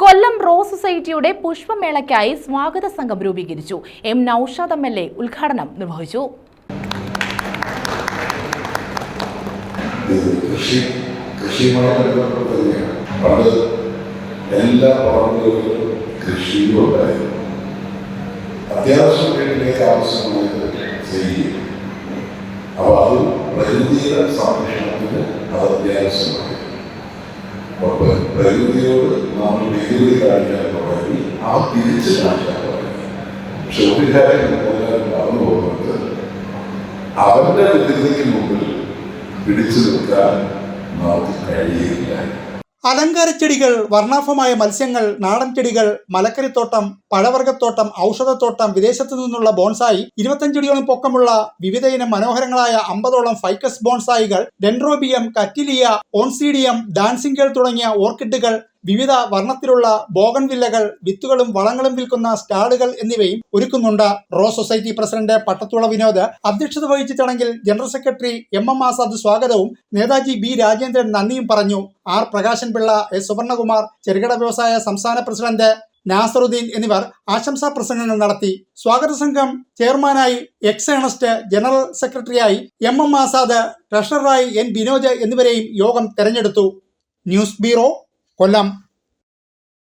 കൊല്ലം rose സൊസൈറ്റിയുടെ പുഷ്പമേളയ്ക്കായി സ്വാഗത സംഘം രൂപീകരിച്ചു. M Naushad M L A ഉദ്ഘാടനം നിർവഹിച്ചു. അത്യാവശ്യം അത് അത്യാവശ്യമാണ് അപ്പോൾ പ്രകൃതിയോട് നമ്മൾ വികൃതി കാണിക്കാൻ തുടങ്ങി ആ തിരിച്ച് കാണിക്കാൻ തുടങ്ങി. പക്ഷെ പോകുന്നത് അവന്റെ വികൃതിക്ക് മുമ്പിൽ പിടിച്ചു നിൽക്കാൻ നമുക്ക് കഴിയില്ല. അലങ്കാരച്ചെടികൾ വർണാഭമായ മത്സ്യങ്ങൾ നാടൻ ചെടികൾ മലക്കറിത്തോട്ടം പഴവർഗത്തോട്ടം ഔഷധത്തോട്ടം വിദേശത്തു നിന്നുള്ള ബോൺസായി ഇരുപത്തഞ്ചടിയോളം പൊക്കമുള്ള വിവിധയിനം മനോഹരങ്ങളായ അമ്പതോളം ഫൈക്കസ് ബോൺസായികൾ ഡെൻഡ്രോബിയം കറ്റിലിയ ഓൺസീഡിയം ഡാൻസിംഗൽ തുടങ്ങിയ ഓർക്കിഡുകൾ വിവിധ വർണത്തിലുള്ള ബോഗൺവില്ലകൾ വിത്തുകളും വളങ്ങളും വിൽക്കുന്ന സ്റ്റാളുകൾ എന്നിവയും ഒരുക്കുന്നുണ്ട്. റോ സൊസൈറ്റി പ്രസിഡന്റ് പട്ടത്തുള വിനോദ് അധ്യക്ഷത വഹിച്ച ചടങ്ങിൽ general secretary M M Azad സ്വാഗതവും നേതാജി ബി രാജേന്ദ്രൻ നന്ദിയും പറഞ്ഞു. ആർ പ്രകാശൻ പിള്ള എസ് സുവർണകുമാർ ചെറുകിട വ്യവസായ സംസ്ഥാന പ്രസിഡന്റ് നാസറുദ്ദീൻ എന്നിവർ ആശംസാ പ്രസംഗങ്ങൾ നടത്തി. സ്വാഗത സംഘം ചെയർമാനായി എക്സ് ഏണസ്റ്റ് ജനറൽ സെക്രട്ടറിയായി എം എം ആസാദ് ട്രഷററായി എൻ ബിനോജ് എന്നിവരെയും യോഗം തെരഞ്ഞെടുത്തു. News bureau Kollam.